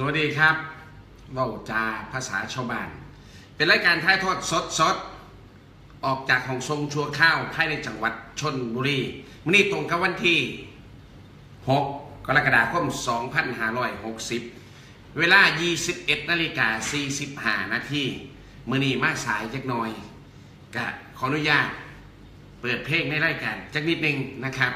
สวัสดีครับว้าจาภาษาชาวบ้าน เป็นรายการถ่ายทอดสดสดๆออกจากของทรงชัวข้าวภายในจังหวัดชนบุรีมื้อนี้ตรงกับวันที่ 6 กรกฎาคม 2560 เวลา 21นาฬิกา45นาทีมื้อนี้มาสายจักหน่อยกะขออนุญาต เปิดเพลงในรายการจักนิดนึงนะครับ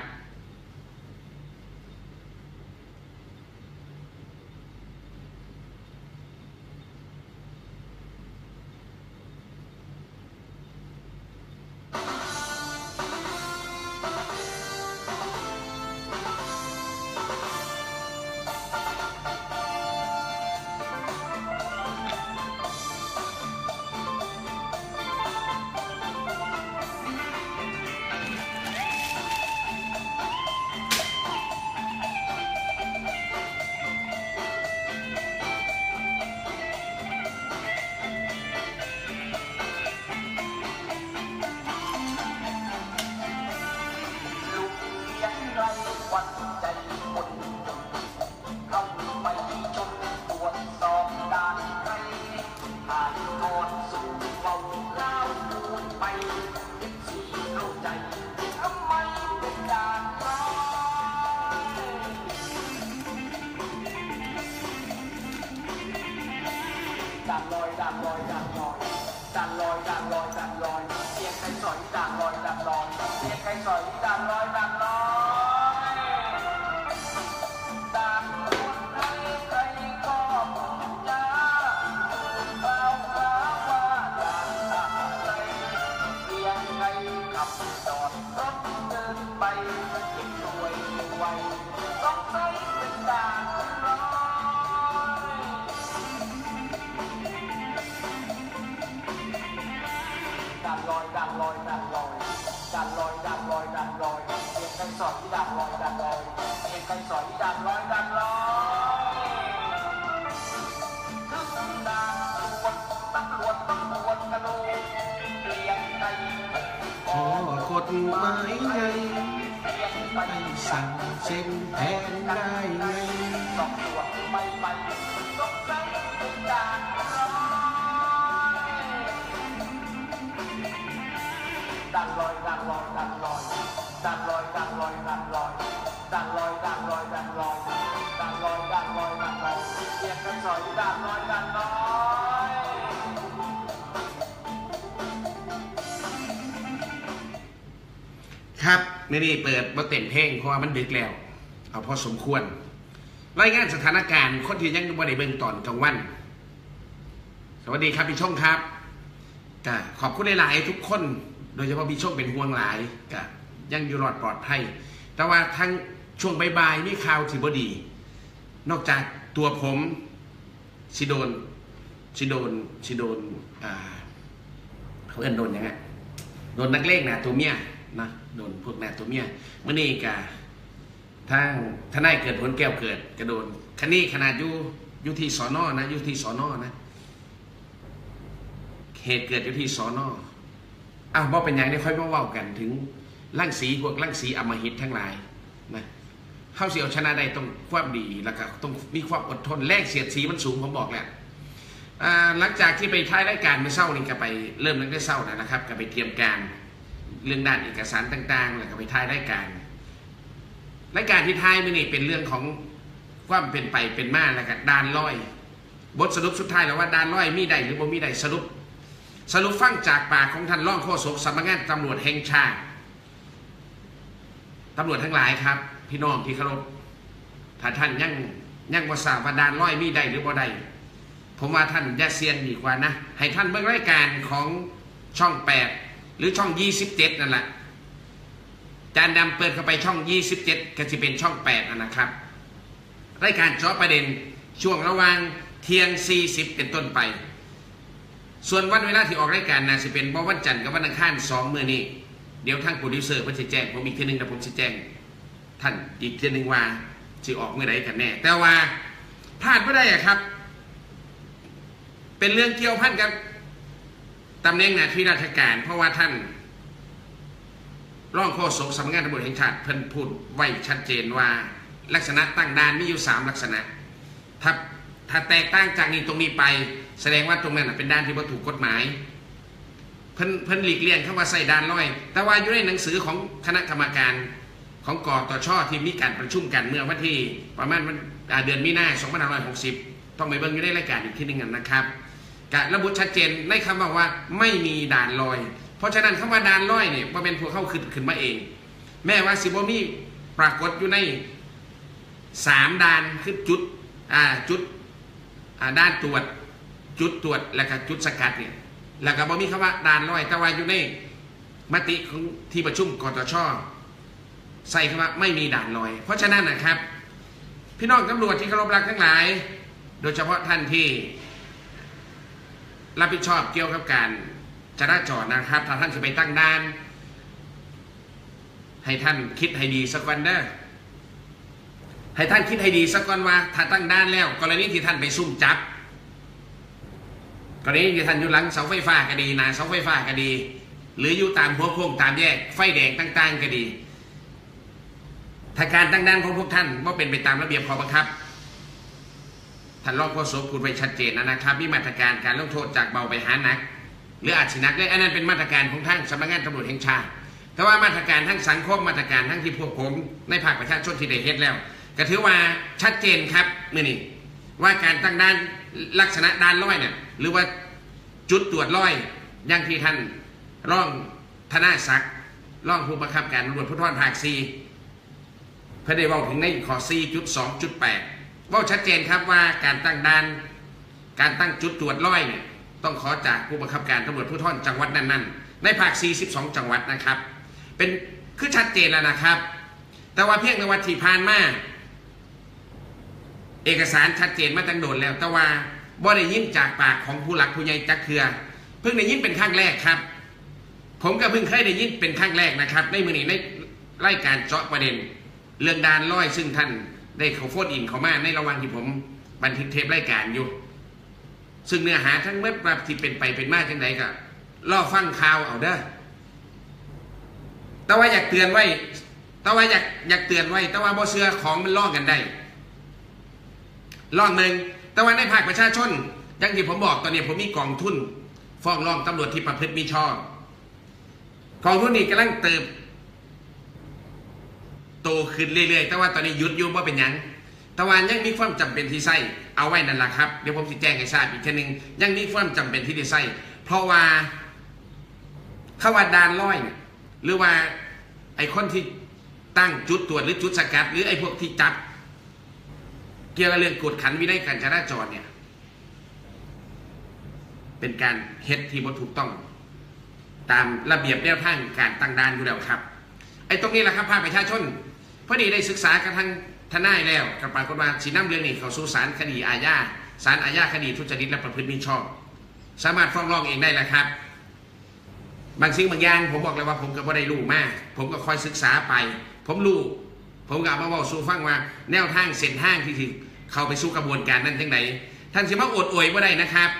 ด่านลอยด่านลอยด่านลอยด่านลอยด่านลอยด่านลอยเสียงใครสอยด่านลอยด่านลอยเสียงใครสอยด่านลอยด่านลอย สอนที่ดันลอยดันลอยเรียนกันสอนที่ดันลอยดันลอยถึงด่านตรวจตำรวจตำรวจกระโดดเรียงใจขอกฎหมายไงเรียงไปสั่งเส้นแทนได้ไงตำรวจไม่ไปต้องใช้เป็นด่านลอยดันลอยดันลอยดันลอย ดันลอยดันลอยดันลอยดันลอยดันลอยดันลอยดันลอยดันลอยดันลอยเรียกกันสอยดันลอยดันลอยครับไม่ได้เปิดมาเต็มเพลงเพราะว่ามันดึกแล้ว เอาพอสมควร รายงานสถานการณ์คนที่ยังบ่ได้เบิ่งตอนกลางวัน สวัสดีครับพี่ช่องครับกขอบคุณหลาย ๆ ทุกคน โดยเฉพาะพี่ช่องเป็นห่วงหลายก็ ยังอยู่รอดปลอดภัย แต่ว่าทั้งช่วงบ่ายๆมีข่าวที่บดี นอกจากตัวผมสิโดนสิโดนสิโดนอ่าเขาเอินโดนยังไงโดนนักเลงนะตัวเมียนะโดนพวกนาตัวเมียเมื่อนี้กะทางทนายเกิดผลแก้วเกิดกระโดนคันนี้ขนาดอยู่อยู่ที่สอนอนะอยู่ที่สอนอนะเหตุเกิดอยู่ที่สอนออ้าวบ่เป็นอย่างนี้ค่อยมาเว้ากันถึง ร่างสีพวกร่างสีอมหิตทั้งหลายนะเข้าเสียวชนะได้ต้องความดีแล้วก็ต้องมีความอดทนแลกเสียดสีมันสูงผมบอกแล้วหลังจากที่ไปท้ายรายการเมื่อเช้านี่ก็ไปเริ่มตั้งแต่เช้าแล้วนะครับก็ไปเตรียมการเรื่องด้านเอกสารต่าง ๆ แล้วก็ไปท้ายรายการรายการที่ท้ายไม่นี่เป็นเรื่องของความเป็นไปเป็นมาแล้วก็ดานร้อย บทสรุปสุดท้ายแล้วว่าดานร้อยมีใดหรือบ่มีใดสรุป สรุปฟังจากปากของท่านร่องโฆษกสำนักงานตำรวจแห่งชาติ ตำรวจทั้งหลายครับ พี่น้องที่เคารพถ้าท่านยังยังบ่ทราบว่าดานร้อยมีใดหรือบ่ใดผมว่าท่านอย่าเซียนดีกว่านะ ให้ท่านเบิ่งรายการของช่องแปดหรือช่องยี่สิบเจ็ดนั่นแหละจานดำเปิดเข้าไปช่องยี่สิบเจ็ดก็จะเป็นช่องแปดนะครับ รายการจาะประเด็นช่วงระหว่างเที่ยงสี่สิบเป็นต้นไป ส่วนวันเวลาที่ออกรายการนะจะเป็นวันจันทร์กับวันอังคารสองมือนี้ เดี๋ยวทางโปรดิวเซอร์เพิ่นจะแจ้งผมอีกทีหนึงนะผมจะแจ้งท่านอีกทีหนึงว่าจะออกเมื่อใดกันแน่ แต่ว่าพลาดไม่ได้อะครับ เป็นเรื่องเกี่ยวพันกับตำแหน่งหน้าที่ราชการ เพราะว่าท่านร่องโฆษกสำนักงานตำรวจแห่งชาติเพิ่นพูดไว้ชัดเจนว่า ลักษณะตั้งด่านมีอยู่สามลักษณะถ้าถ้าแตกต่างจากนี้ตรงนี้ไป แสดงว่าตรงนั้นเป็นด้านที่บ่ถูกกฎหมาย เพิ่นเพิ่นหลีกเลี่ยงเข้ามาใส่ด้านร้อย แต่ว่าอยู่ในหนังสือของคณะกรรมการของกอตชที่มีการประชุมกันเมื่อวันที่ประมาณวันอ่าเดือนมีนาคม2560 ต้องไปเบิ่งอยู่ในรายการอีกทีหนึ่งนะครับกะระบุชัดเจนในคำว่าว่าไม่มีด่านลอย เพราะฉะนั้นคำว่าด่านลอยเนี่ยบ่เป็นพวกเข้าขึ้นขึ้นมาเอง แม้ว่าสิบมีปรากฏอยู่ในสามด่านคือจุดอ่าจุดอ่าด้านตรวจจุดตรวจแล้วก็จุดสกัดเนี่ย แล้วก็บ่มีคำว่าด่านลอยแต่ว่าอยู่ในมติของที่ประชุมกตชใส่คำว่าไม่มีด่านลอย เพราะฉะนั้นนะครับ พี่น้องตำรวจที่เคารพรักทั้งหลาย โดยเฉพาะท่านที่ รับผิดชอบเกี่ยวกับการจราจรนะครับถ้าท่านจะไปตั้งด่าน ให้ท่านคิดให้ดีสักวันเด้อให้ท่านคิดให้ดีสักวันว่าถ้าตั้งด่านแล้ว กรณีที่ท่านไปซุ่มจับ กรณีที่ท่านอยู่หลังเสาไฟฟ้าก็ดีนาเสาไฟฟ้าก็ดี หรืออยู่ตามหัวโค้งตามแยกไฟแดงต่างๆก็ดีถ้าการตั้งด่านของพวกท่านว่าเป็นไปตามระเบียบข้อบังคับท่านรองโฆษกพูดไว้ชัดเจนนะครับมีมาตรการการลงโทษจากเบาไปหาหนัก หรืออาจสิหนักได้อันนั้นเป็นมาตรการของท่างสำนักงานตำรวจแห่งชาติแต่ว่ามาตรการทั้งสังคมมาตรการทั้งที่พวกผมในภาคประชาชนที่ได้เฮ็ดแล้ว ก็ถือว่าชัดเจนครับนี้ ว่าการตั้งด้านลักษณะด้านร้อยเนี่ยหรือว่าจุดตรวจร้อยอย่างที่ท่านร่องธนาศักดิ์ร่องผู้บังคับการตำรวจภูธรภาคซีเพื่อได้บอกถึงในข้อ4.2.8เว่าชัดเจนครับว่าการตั้งด่าน การตั้งจุดตรวจร้อยเนี่ยต้องขอจากผู้บังคับการตำรวจภูธรจังหวัดนั้นๆ ในภาค 42 จังหวัดนะครับ เป็นคือชัดเจนแล้วนะครับ แต่ว่าเพียงในวันที่ผ่านมา เอกสารชัดเจนมาตั้งโดนแล้ว แต่ว่าบ่ได้ยินจากปากของผู้หลักผู้ใหญ่จักเคือ เพิ่งได้ยินเป็นครั้งแรกครับ ผมก็เพิ่งเคยได้ยินเป็นครั้งแรกนะครับ ในมือนี้ในรายการเจาะประเด็น เรื่องดานร้อยซึ่งท่านได้เขาโฟนอินเขามาในระหว่างที่ผมบันทึกเทปรายการอยู่ ซึ่งเนื้อหาทั้งเมื่อแบบที่เป็นไปเป็นมาจังไดก็ล่อฟังข่าวเอาเด้อแต่ว่าอยากเตือนไว้แต่ว่าอยากอยากเตือนไว้ แต่ว่าบ่เชื่อของมันล่อกันได้ ลองหนึ่งแต่ว่าในภาคประชาชน อย่างที่ผมบอกตอนนี้ผมมีกองทุน ฟ้องร้องตำรวจที่ประพฤติมิชอบกองทุนนี้กำลังเติบ โตขึ้นเรื่อยๆ แต่ว่าตอนนี้ยุดยู่ว่าเป็นยังแต่ว่ายังมีความจำเป็นที่ใส่เอาไว้นั่นแหละครับเดี๋ยวผมจะแจ้งให้ทราบอีกทีหนึ่งยังมีความจำเป็นที่ได้ใส่เพราะว่าเข้าว่าดานร้อยเนี่ยหรือว่าไอ้คนที่ตั้งจุดตรวจหรือจุดสกัด หรือไอ้พวกที่จับ เกี่ยวกับเรื่องกดขันวินัยการจราจรเนี่ย เป็นการเฮ็ดที่บ่ถูกต้อง ตามระเบียบแนวทางการตั้งด่านอยู่แล้วครับ ไอ้ตรงนี้แหละครับภาคประชาชนพอดีได้ศึกษากันทางทนายแล้วกับปรากฏว่าสีน้ำเรื่องนี้เขาสู่ศาลคดีอาญาศาลอาญาคดีทุจริตและประพฤติมิชอบ สามารถฟ้องร้องเองได้แล้วครับ บางสิ่งบางอย่างผมบอกเลยว่าผมก็ไม่ได้รู้มาก ผมก็คอยศึกษาไป ผมรู้ ผมก็เอามาบอกสู่ฟังว่าแนวทางเส้นทางที่ถึงเข้าไปสู่กระบวนการนั้นจังไดท่านสิมาอดอวยว่าได้นะครับ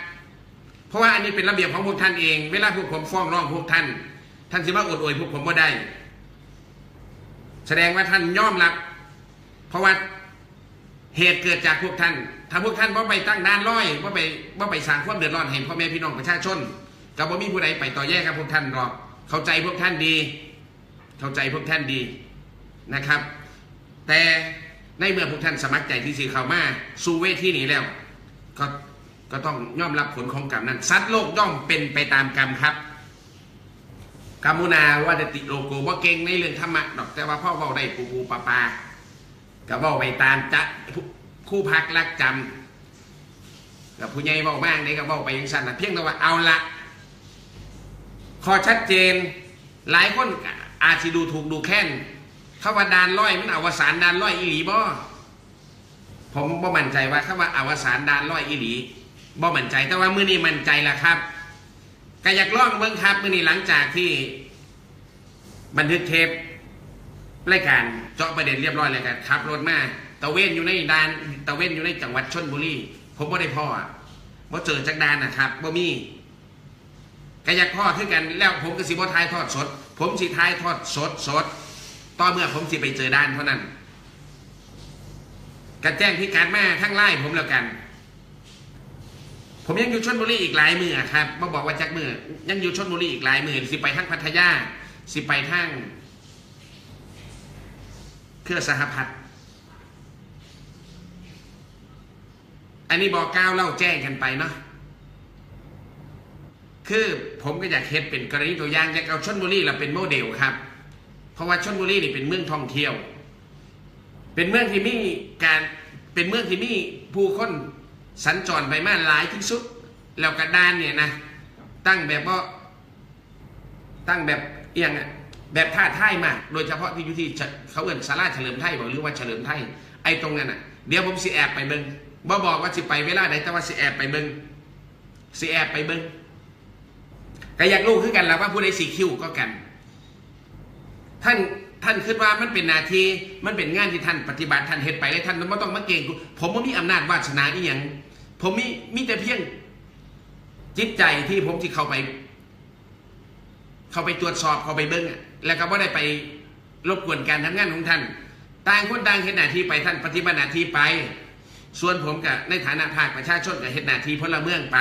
เพราะว่าอันนี้เป็นระเบียบของพวกท่านเอง เวลาพวกผมฟ้องร้องพวกท่าน ท่านสิมาอดอวยพวกผมว่าได้ แสดงว่าท่านยอมรับ เพราะว่าเหตุเกิดจากพวกท่าน ถ้าพวกท่านว่าไปตั้งด้านร้อยว่าไปว่าไปสร้างความเดือดร้อนให้พ่อแม่พี่น้องประชาชนกับว่ามีผู้ใดไปต่อแย่กับพวกท่านหรอก เข้าใจพวกท่านดี เข้าใจพวกท่านดีนะครับ แต่ในเมื่อพวกท่านสมัครใจที่สีเข้ามาสู่เวทีนี้แล้วก็ก็ต้องยอมรับผลของกรรมนั้น สัตว์โลกย่อมเป็นไปตามกรรมครับกามุนาว่าติโลโกว่าเก่งในเรื่องธรรมะดอกแต่ว่าพ่อเบาได้ปูปูปลาปาก็เบาไปตามจะคู่พักรักจำกับผู้ใหญ่เบามากนี่ก็เบาไปยังสั้นนะเพียงแต่ว่าเอาละข้อชัดเจนหลายคนอาจจะดูถูกดูแค้น เข้าว่าดานร้อยมันอวสานดานร้อยอีหลีบ่ผมบ่มั่นใจว่าเข้าว่าอวสานดานร้อยอีหลีบ่มั่นใจแต่ว่ามื้อนี้มั่นใจละครับก็อยากลองเบิ่งครับมื้อนี้หลังจากที่ บันทึกเทปรายการเจาะประเด็นเรียบร้อยเลยครับขับรถมาตะเวนอยู่ในดานตะเวนอยู่ในจังหวัดชนบุรีผมบ่ได้พ่อบ่เจอจักดานนะครับบ่มีก็อยากพ่อคือกันแล้วผมก็สิบ่ทายทอดสด ผมสิทายทอดสดสด ต่อเมื่อผมสิไปเจอด้านเท่านั้นก็แจ้งพิกัดมาทั้งไล่ผมแล้วกัน ผมยังอยู่ชนบุรีอีกหลายมือครับมาบอกว่าจักมือยังอยู่ชนบุรีอีกหลายมือสิไปทางพัทยาสิไปทางเครือสหพัฒน์อันนี้บอกกล่าวเล่าแจ้งกันไปเนาะคือผมก็อยากเฮ็ดเป็นกรณีตัวอย่างอยากเอาชนบุรีเราเป็นโมเดลครับ เพราะว่าชนบุรีนี่เป็นเมืองท่องเที่ยว เป็นเมืองที่มีการเป็นเมืองที่มีผู้คนสัญจรไปมาหลายที่สุด แล้วกระดานเนี่ยนะ ตั้งแบบว่าตั้งแบบเอียงอะแบบท่าท่ายมาก โดยเฉพาะที่อยู่ที่เขาเอิ้นสาราเฉลิมไทยบอกหรือว่าเฉลิมไทย ไอ้ตรงนั้นอะ เดี๋ยวผมสิแอบไปเบิงบ่บอกว่าสิไปเวลาไหนแต่ว่าสิแอบไปเบิงสิแอบไปเบิงก็อยากรู้คือกันแล้วว่าผู้ใดสีคิวก็กัน ท่านท่านคิดว่ามันเป็นนาทีมันเป็นงานที่ท่านปฏิบัติท่านเฮ็ดไปเลยท่านไม่ต้องมาเก่งกูผมไม่มีอำนาจวาสนาอีหยังผมมีมีแต่เพียงจิตใจที่ผมที่เข้าไป เข้าไปตรวจสอบเข้าไปเบิ้งอะแล้วก็ไม่ได้ไปรบกวนการทำงานของท่านต่างคนต่างเห็นหน้าที่ไปท่านปฏิบัติหน้าที่ไป ส่วนผมกับในฐานะภาคประชาชนกับเห็นหน้าที่พลเมืองไป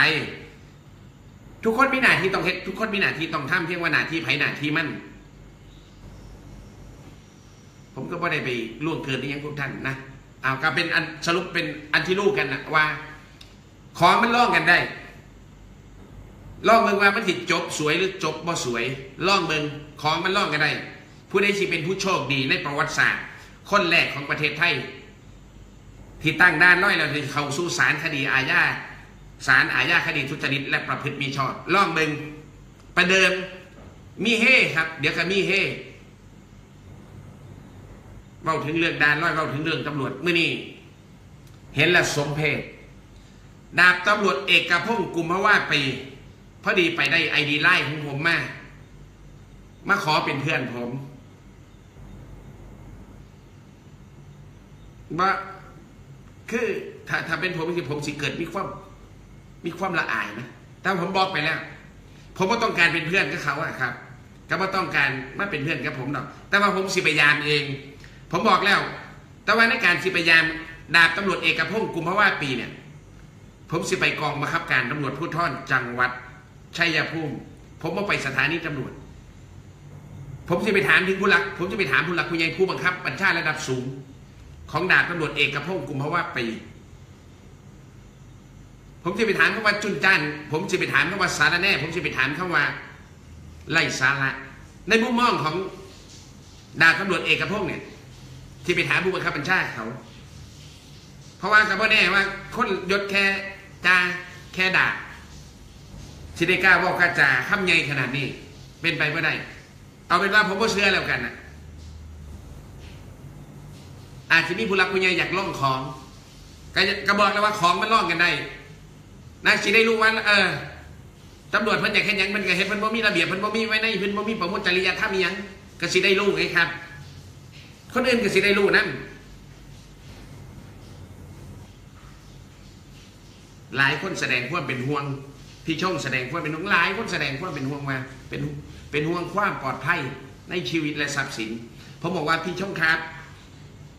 ทุกคนมีหน้าที่ต้องเฮ็ดทุกคนมีหน้าที่ต้องทำเพียงว่าหน้าที่ไผหน้าที่มัน ผมก็ไม่ได้ไปล่วงเกินในยังพวกท่านนะเอาก็เป็นอันสรุปเป็นอันที่รู้กันนะว่า ของมันล่องกันได้ล่องเมืองว่ามันสิจบสวยหรือจบบ่สวยล่องเมืองของมันล่องกันได้ ผู้ใดสิเป็นผู้โชคดีในประวัติศาสตร์ คนแรกของประเทศไทย ที่ตั้งด้านร้อยเราจะเข้าสู่ศาลคดีอาญาศาลอาญาคดีทุจริตและประพฤติมีชอบล่องเมืองประเดิมมีเฮครับ เดี๋ยวก็มีเฮ เว้าถึงเรื่องดานร้อยเว้าถึงเรื่องตำรวจเมื่อนี้เห็นละสมเพศดาบตำรวจเอกพงศ์กุมภาวาปีพอดีไปได้ไอดีไล่ของผมมามาขอเป็นเพื่อนผมว่าคือถ้าถ้าเป็นผมที่ผมสิเกิดมีความมีความละอายนะแต่ผมบอกไปแล้ว ผมก็ต้องการเป็นเพื่อนกับเขาอะครับก็ไม่ต้องการมาเป็นเพื่อนกับผมหรอกแต่ว่าผมสิพยายามเอง ผมบอกแล้ว แต่ว่าในการสิพยายามดาบตำรวจเอกพงศ์กุมภาวาปีเนี่ย ผมสิไปกองบังคับการตำรวจผู้ท่อนจังหวัดชัยภูมิ ผมมาไปสถานีตำรวจ ผมจะไปถามถึงผู้หลัก ผมจะไปถามผู้หลักผู้ใหญ่ผู้บังคับบัญชาระดับสูง ของดาบตำรวจเอกพงศ์กุมภาวะปี ผมจะไปถามเขาว่าจุนจันผมจะไปถามเขาว่าสารแน่ ผมจะไปถามเขาว่าไล่สาระในมุมมองของดาบตำรวจเอกพงศ์เนี่ย ที่ไปถามผู้บังคับบัญชาเขา เพราะว่ากับว่าแน่ว่าคนยศแค่จาแค่ดาบสิได้กล้าบอกกาจาคำใหญ่ขนาดนี้ เป็นไปไม่ได้ เอาเป็นว่าผมก็เชื่อแล้วกันนะอาจจะมีผู้รักผู้ใหญ่อยากล่องของก็กบอกแล้วว่าของมันล่องกันได้นะสิได้รู้ว่าเออตำรวจเพิ่นอยากเห็นยังมันก็เห็นเพิ่นบ่มีระเบียบเพิ่นบ่มีไว้ในเพิ่นบ่มีประมวลจริยธรรมยังก็สิได้รู้ไงครับ คนอื่นก็สิได้รู้นั่นหลายคนแสดงความเป็นห่วง พี่ช่องแสดงความเป็นห่วงหลายคนแสดงความเป็นห่วงมาเป็นเป็นห่วงความปลอดภัยในชีวิตและทรัพย์สินผมบอกว่าพี่ช่องครับ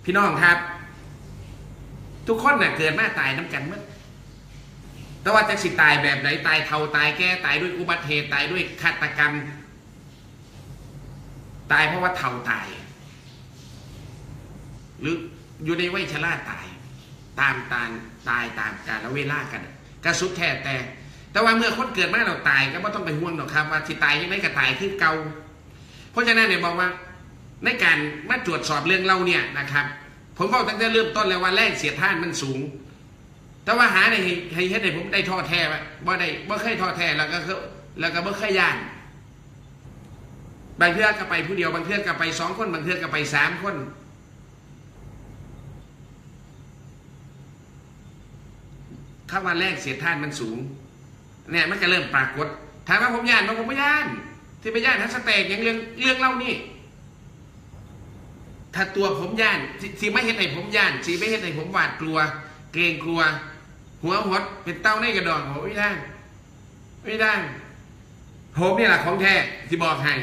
พี่น้องครับ ทุกคนน่ะเกิดมาตายน้ำกันเมื่อแต่ว่าจะสิตายแบบไหนตายเท่าตายแก่ตายด้วยอุบัติเหตุตายด้วยฆาตกรรม ตายเพราะว่าเท่าตาย หรืออยู่ในวัยชราตาย ตามตามตายตามกาลเวลากันกระสุดแท้แต่ แต่ว่าเมื่อคนเกิดมาเราตายก็ไม่ต้องไปห่วงหรอกครับ ว่าที่ตายยังไงก็ตายคือเก่าเพราะฉะนั้นเนี่ยบอกว่าในการมาตรวจสอบเรื่องเราเนี่ยนะครับ ผมบอกตั้งแต่เริ่มต้นแล้วว่าแรงเสียดท่านมันสูง แต่ว่าหาในให้เฮ็ดให้ผมได้ท้อแท้ว่าบ่ได้บ่เคยท้อแท้แล้วก็แล้วก็บ่เคยย่านบางเทื่อก็ไปผู้เดียวบางเทื่อก็ไปสองคนบางเทื่อก็ไปสามคน ข้าว่าแรกเสียท่านมันสูง เนี่ยมันก็เริ่มปรากฏถามว่าผมย่านมันผมไม่ย่าน ที่ไปย่านทัสเตกอย่างเรื่องเรื่องเล่านี่ถ้าตัวผมย่านสีไม่เห็นให้ผมย่านสีไม่เห็นให้ผมหวาดกลัว เกรงกลัว หัวหดเป็นเต้าในกระดองผมไม่ได้ไม่ได้ผมนี่แหละของแท้ที่บอกให้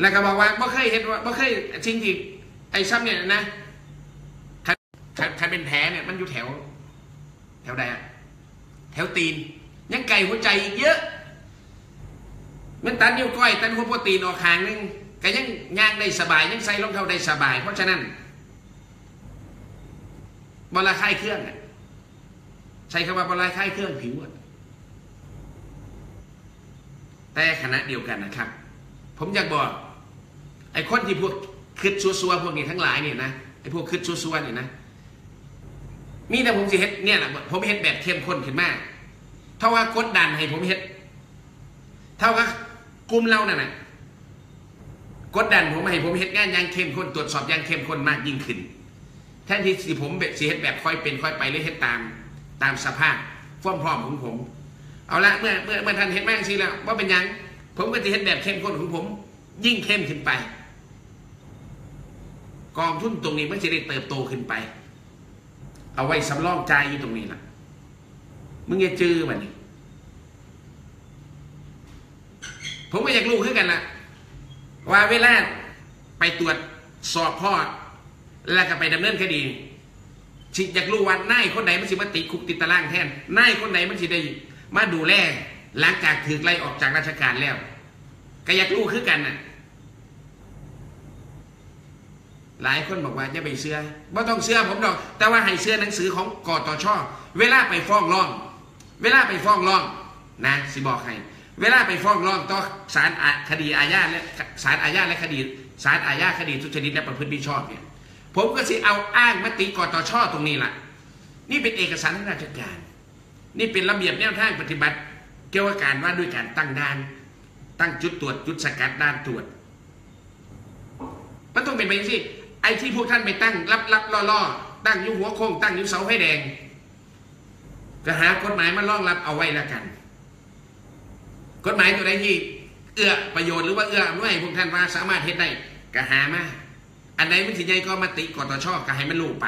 แล้วก็บอกว่าไม่เคยเห็นว่าไม่เคยจริงที่ไอ้ซ้ำเนี่ยนะใครใครเป็นแผลเนี่ยมันอยู่แถว แถวใดอะแถวตีน ยังไก่หัวใจอีกเยอะมันตัดนิ้วก้อยตัดหัวปรตีนออกข้างหนึงก็ยังย่างได้สบายยังใส่รองเท้าได้สบาย เพราะฉะนั้นบอลาคายเครื่องใช้คำว่าบอลาคายเครื่องผิวแต่ขณะเดียวกันนะครับ ผมอยากบอก ไอ้คนที่พวกคิดซัวๆพวกนี้ทั้งหลายเนี่ยนะไอ้พวกคิดซัวๆเนี่ยนะ มีแต่ผมสิเฮ็ดเนี่ยแหละผมเฮ็ดแบบเข้มข้นขึ้นมากเท่าว่ากดดันให้ผมเฮ็ด เท่ากับกลุ่มเรานั่นน่ะกดดันผมให้ผมเฮ็ดงานอย่างเข้มข้นตรวจสอบอย่างเข้มข้นมากยิ่งขึ้น แทนที่สิผมแบบสิเฮ็ดแบบค่อยเป็นค่อยไปหรือเฮ็ดตามตามสภาพความพร้อมของผม เอาละเมื่อเมื่อเมื่อท่านเฮ็ดมากสิแล้วว่าเป็นยังผมก็จะเฮ็ดแบบเข้มข้นของผม ยิ่งเข้มขึ้นไป กองทุนตรงนี้มันจะได้เติบโตขึ้นไป เอาไว้สำรองใจอยู่ตรงนี้ล่ะมึงอย่าจื้อมันนี่ผมก็อยากรู้ขึ้นกันละว่าเวลาไปตรวจสอบพ่อแล้วก็ไปดำเนินคดีชิอยากรู้ว่านายคนไหนมันสิมาติดคุกติดตารางแทนนายคนไหนมันสิได้มาดูแลหลังจากถูกไล่ออกจากราชการแล้ว ก็อยากรู้คือกันน่ะ หลายคนบอกว่าจะไปเชื่อว่าต้องเชื่อผมดอก แต่ว่าให้เชื่อหนังสือของกอตชเวลาไปฟ้องร้อง เวลาไปฟ้องร้องนะสิบอกให้ เวลาไปฟ้องร้องต่อศาลอาคดีอาญาและศาลอาญาและคดีศาลอาญาคดีทุจริตและประพฤติมิชอบเนี่ยผมก็สิเอาอ้างมติกอตชตรงนี้ล่ะ นี่เป็นเอกสารราชการ นี่เป็นระเบียบแนวทางปฏิบัติ เกี่ยวกับการว่าด้วยการตั้งด่าน ตั้งจุดตรวจจุดสกัดด่านตรวจมันต้องเป็นไปสิ ไอ้ที่พวกท่านไปตั้งรับรับล่อล่อตั้งยุหัวโค้งตั้งยุเสาให้แดง ก็หากฎหมายมารองรับเอาไว้แล้วกัน กฎหมายตัวใดที่เอื้อประโยชน์หรือว่าเอื้ออำนวยให้พวกท่านว่าสามารถเฮ็ดได้ก็หามาอันไหนมันสิใหญ่ก็มาติกตชก็ให้มันรู้ไป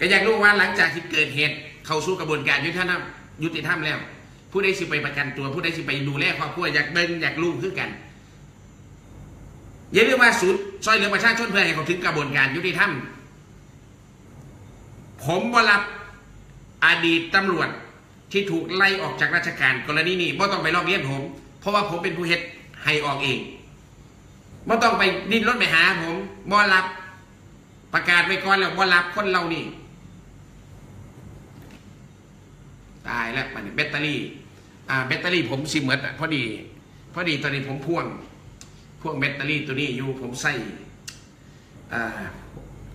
ก็อยากรู้ว่าหลังจากที่เกิดเหตุเข้าสู่กระบวนการยุติธรรมยุติธรรมแล้ว ผู้ใดสิไปประกันตัว ผู้ใดสิไปดูแลครอบครัวอยากเดินอยากรู้คือกัน อย่าลืมว่าศูนย์ซอยเหลือประชาชนเพื่อให้เขาถึงกระบวนการยุติธรรมผมบ่รับอดีตตำรวจที่ถูกไล่ออกจากราชการกรณีนี้บ่ต้องไปร้องเรียนผม เพราะว่าผมเป็นผู้เฮ็ดให้ออกเองบ่ต้องไปดิ้นรนไปหาผมบ่รับประกาศไว้ก่อนแล้วบ่รับคนเรานี่ตายแล้วมันแบตเตอรี่อ่าแบตเตอรี่ผมสิเหมือนพอดี พอดีตอนนี้ผมพ่วง พวกแบตเตอรี่ตัวนี้อยู่ผมใส่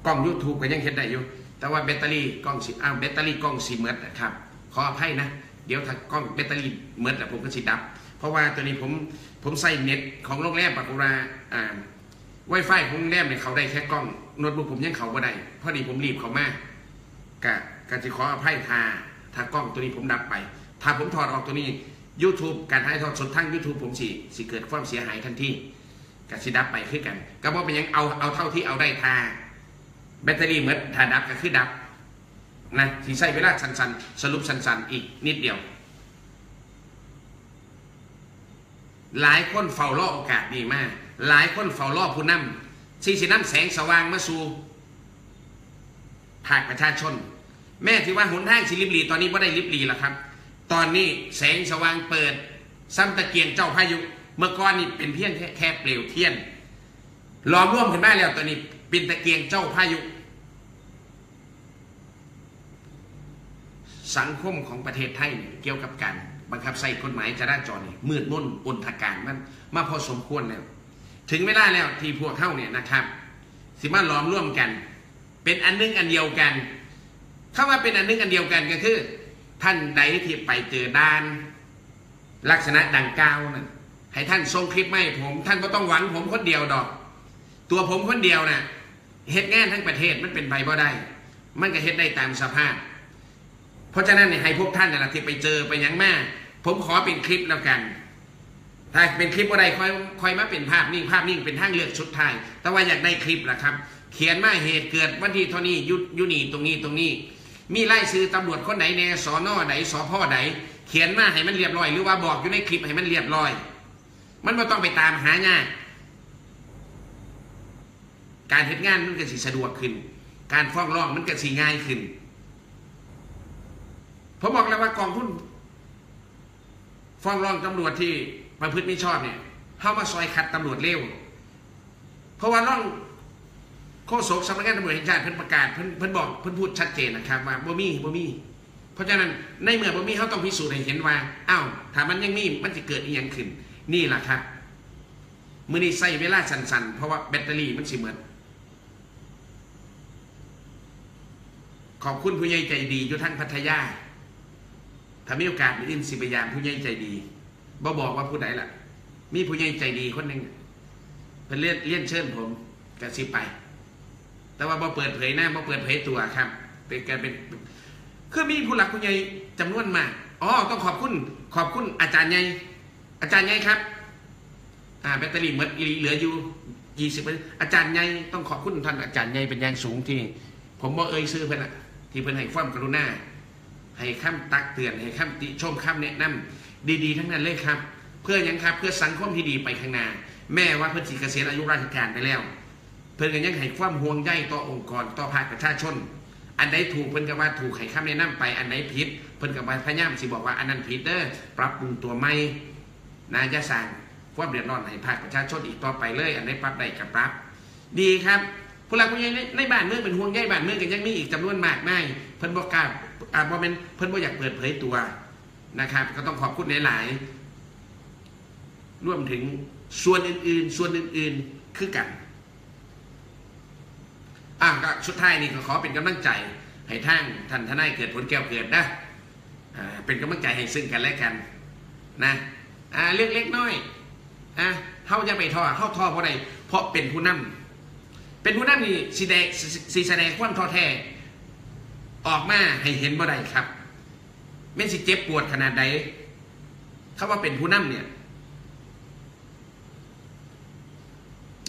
กล้อง YouTube ก็ยังเห็นได้อยู่ แต่ว่าแบตเตอรี่กล้องสิอ้าวแบตเตอรี่กล้องสีเมิดนะครับขออภัยนะ เดี๋ยวถ้ากล้องแบตเตอรี่เมิดอะผมก็สิดับ เพราะว่าตัวนี้ผมผมใส่เน็ตของโรงแรมปากุราอ่าไวไฟของโรงแรมเนี่ยเขาได้แค่กล้องโน้ตบุ๊กผมยังเขาบ่ได้พอดีผมรีบเขามากกะกะจะขออภัยทาถ้ากล้องตัวนี้ผมดับไป ถ้าผมถอดออกตัวนี้ YouTube การถ่ายทอดสดทั้ง YouTube ผมสิสิเกิดความเสียหายทันที ก็สิดับไปคือกัน ก็บอกเป็นยังเอาเอาเท่าที่เอาได้ทาแบตเตอรี่เหมือนถ้าดับก็คือดับนะสีใช้เวลาสั้นๆ สรุปสั้นๆ อีกนิดเดียว หลายคนเฝ้ารอโอกาสดีมาก หลายคนเฝ้ารอผู้นำสีสีน้ำแสงสว่างมาสู่ภาคประชาชน แม่ที่ว่าหนทางสิริบลีตอนนี้ว่าได้ริบลีแล้วครับ ตอนนี้แสงสว่างเปิดซ้ำตะเกียงเจ้าพายุ เมื่อก่อนนี่เป็นเพียงแค่แค่เปลวเทียนล้อมร่วมกันได้แล้วตอนนี้เป็นตะเกียงเจ้าพายุ สังคมของประเทศไทยเกี่ยวกับการบังคับใส่กฎหมายจราจรนี่มืดมนอนทการมันมาพอสมควรแล้ว ถึงเวลาแล้วที่พวกเข้าเนี่ยนะครับ สิมาล้อมร่วมกัน เป็นอันนึงอันเดียวกันเข้าว่าเป็นอันนึงอันเดียวกันก็คือ ท่านใดที่ไปเจอด้าน ลักษณะดังกล่าวนั่น ให้ท่านส่งคลิปมาให้ผม ท่านก็ต้องหวังผมคนเดียวดอก ตัวผมคนเดียวน่ะเฮ็ดงานทั้งประเทศมันเป็นไปบ่ได้ มันก็เฮ็ดได้ตามสภาพ เพราะฉะนั้นเนี่ยให้พวกท่านน่ะที่ไปเจอไปยังมาผมขอเป็นคลิปแล้วกัน ถ้าเป็นคลิปอะไรค่อยค่อยมาเป็นภาพนิ่งภาพนิ่งเป็นทางเลือกชุดไทยแต่ว่าอยากได้คลิปล่ะครับ เขียนมาเหตุเกิดวันที่เท่านี้ยุยุนี่ตรงนี้ตรงนี้ มีไล่ซื้อตำรวจคนไหนแน่สอนอไหนสอพ่อไหน เขียนมาให้มันเรียบร้อย หรือว่าบอกอยู่ในคลิปให้มันเรียบร้อย มันไม่ต้องไปตามหายากการเหตุงานมันก็สิสะดวกขึ้น การฟ้องร้องมันก็สิง่ายขึ้นผมบอกแล้วว่ากองทุนฟ้องร้องตำรวจที่ประพฤติไม่ชอบเนี่ยเข้ามาซอยขัดตำรวจเร็ว เพราะว่าร่องโฆษกสำนักงานตำรวจแห่งชาติเพิ่นประกาศเพิ่นเพิ่นบอกเพิ่นพูดชัดเจนนะครับว่าบ่มีบ่มี เพราะฉะนั้นในเมื่อบ่มีเขาต้องพิสูจน์ให้เห็นว่าอ้าวถ้ามันยังมีมันจะเกิดอีหยังขึ้น นี่แหละครับมื้อนี้ใส่เวลาสั้นๆ เพราะว่าแบตเตอรี่มันสิหมดขอบคุณผู้ใหญ่ใจดีอยู่ทั้งพัทยา ถ้ามีโอกาสไปอินสิบยามผู้ใหญ่ใจดีบ่บอกว่าผู้ใดล่ะ มีผู้ใหญ่ใจดีคนหนึ่งเพิ่นเลียนเลียนเชิญผมกระซิบไป แต่ว่าบ่เปิดเผยหน้าบ่เปิดเผยตัวครับ เป็นการเป็นคือมีผู้หลักผู้ใหญ่จำนวนมากอ๋อต้องขอบคุณ ขอบคุณอาจารย์ใหญ่ อาจารย์ใหญ่ครับ อ่าแบตเตอรี่หมดอีหลีเหลืออยู่ยี่สิบอาจารย์ใหญ่ต้องขอบคุณท่านอาจารย์ใหญ่เป็นอย่างสูงที่ ผมบอกเอ่ยซื้อเพิ่นอะที่เพิ่นให้ความกรุณาให้คำตักเตือนให้คำติชมคำแนะนำดีๆ ทั้งนั้นเลยครับ เพื่อยังครับ เพื่อสังคมที่ดีไปข้างหน้าแม่ว่าเพิ่นสิเกษียณอายุราชการไปแล้ว เพิ่นก็ยังให้ความห่วงใยต่อองค์กรต่อภาคประชาชน อันใดถูกเพิ่นก็ว่าถูกให้คำแนะนำไปอันใดผิด เพิ่นก็ว่าพยายามสิบอกว่าอันนั้นผิดเด้อปรับปรุงตัวใหม่ นะจะสร้างความเดือดร้อนให้ภาคประชาชนอีกต่อไปเลย อันใดปรับได้ก็ปรับ ดีครับผู้หลักผู้ใหญ่ในบ้านเมืองเป็นห่วงใยบ้านเมืองกันยังมีอีกจำนวนมากมายเพิ่นบอกกล้าอ่าบ่เป็นเพิ่นบ่อยากเปิดเผยตัวนะครับ ก็ต้องขอบคุณหลายๆรวมถึงส่วนอื่นๆ ส่วนอื่นๆคือกันอะก็สุดท้ายนี่ก็ขอเป็นกำลังใจให้ท่านท่านทนายเกิดผลแก้วเกิดนะอ่าเป็นกำลังใจให้ซึ่งกันและกันนะ อ่าเรื่องเล็กน้อยอะเฮาจะไปท่อเฮาท่อเพราะใดเพราะเป็นผู้นำเป็นผู้นำนี่สีแดงสีแสดงความท้อแท้ออกมาให้เห็นบ่ได้ครับแม่สิเจ็บปวดขนาดใดเขาว่าเป็นผู้นำเนี่ย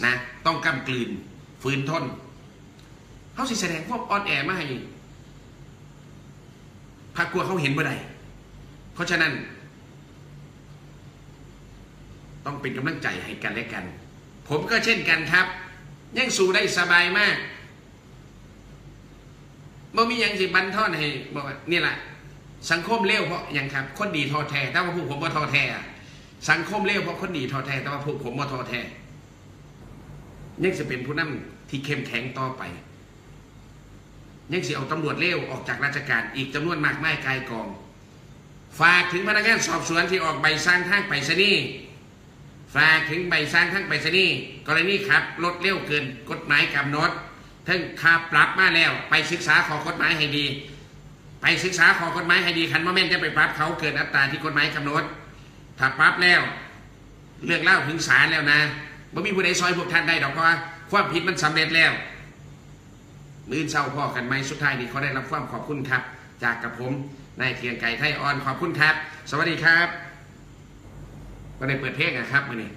นะต้องกำกลืนฝืนทนเขาสิแสดงความอ่อนแอมาให้พรรคกลัวเขาเห็นบ่ได้เพราะฉะนั้น ต้องเป็นกำลังใจให้กันและกัน ผมก็เช่นกันครับ ยังสู้ได้สบายมากบ่มียังสิบันทอนให้บอกว่านี่แหละสังคมเลวเพราะยังครับ คนดีทอแท้แต่ว่าพวกผมบ่ทอแท้สังคมเลวเพราะคนดีทอแท้แต่ว่าพวกผมบ่ทอแท้ยังจะเป็นผู้นำที่เข้มแข็งต่อไปยังสิเอาตำรวจเลวออกจากราชการอีกจำนวนมากมายกายกอง ฝากถึงพนักงานสอบสวนที่ออกใบสร้างทางไปรษณีย์ ฝากถึงใบสร้างทางไปรษณีย์กรณีขับรถเร็วเกินกฎหมายกำหนดทั้งค่าปรับมาแล้ว ไปศึกษาขอกฎหมายให้ดี ไปศึกษาขอกฎหมายให้ดีคันว่าแม่นจะไปปรับเขาเกินอัตราที่กฎหมายกำหนดถ้าปรับแล้ว เรื่องเล่าถึงศาลแล้วนะบ่มีผู้ใดซอยพวกท่านได้ดอกเพราะว่าความผิดมันสำเร็จแล้วมื้อเช้าพ่อกันไหมสุดท้ายนี้เขาได้รับความขอบคุณครับ จากกับผมนายเทียงไก่ไทยออนขอบคุณครับ สวัสดีครับ ก็ได้เปิดเพลงนะครับมื่อนี้